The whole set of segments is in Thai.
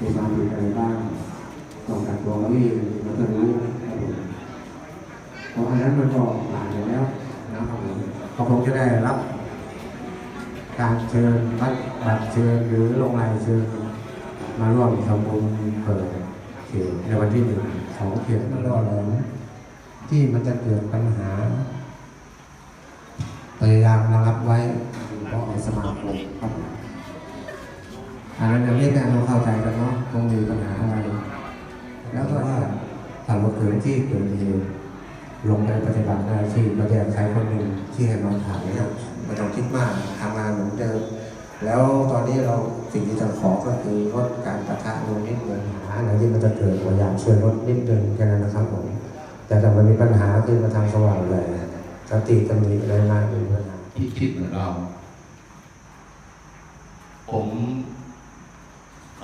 มีความผิดอะไรบ้างตรงกับตัวเขาเองมันก็รู้ครับผมเพราะอันนั้นมันก็ผ่านไปแล้วนะครับผมเขาคงจะได้รับการเชิญบัตรบัตรเชิญหรือลงรายเชิญมาร่วมทำบุญเปิดเขตในวันที่หนึ่งของเขตรอแหลมที่มันจะเกิดปัญหาพยายามระงับไว้เพราะสมาคมครับ อันนั้นอย่างนี้แม่เราเข้าใจกันเนาะคงมีปัญหาอะไร แล้วก็ว่าถ้าเราเกิดที่เกิดเหตุลงไปปฏิบัติหน้าที่มาแยกใครคนหนึ่งที่ให้นอนถ่ายนะครับไม่ต้องคิดมากทำงานเหมือนเดิมแล้วตอนนี้เราสิ่งที่จะขอก็คือลดการปะทะลงนิดนึงหาอะไรที่มันจะเกิดพยายามช่วยลดนิดนึงแค่นั้นนะครับผมแต่ถ้ามันมีปัญหาคือมาทางสว่างเลยสติจะมีอะไรมากเป็นปัญหาที่คิดเหมือนเรา ผม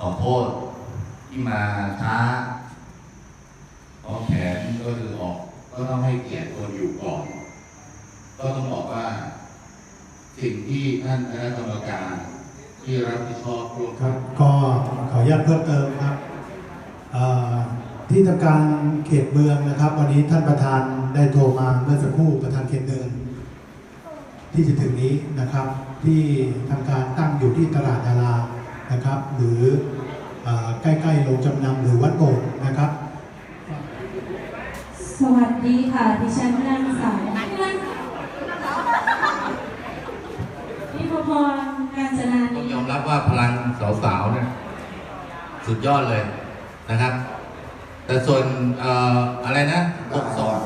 ขอโทษที่มาช้าเพราะแผนก็คือออกก็ต้องให้เกียรติคนอยู่ก่อน ก็ต้องบอกว่า สิ่งที่ท่านคณะกรรมการ ที่รับผิดชอบร่วมครับ ก็ขออนุญาตเพิ่มเติมครับที่ทำการเขตเมืองนะครับ วันนี้ท่านประธานได้โทรมาเมื่อสักครู่ประธานเขตเมืองที่จะถึงนี้นะครับ ที่ทำการตั้งอยู่ที่ตลาดดารา นะครับ หรือเอ่อใกล้ๆโรงจำนำหรือวัดโบสถ์นะครับ สวัสดีค่ะดิฉันนางสาวนิพพรการจนาต้นีองยอมรับว่าพลังสาวๆเนี่ยสุดยอดเลยนะครับ แต่ส่วนเอ่ออะไรนะอกสอน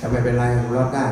แต่ไม่เป็นไรรอดได้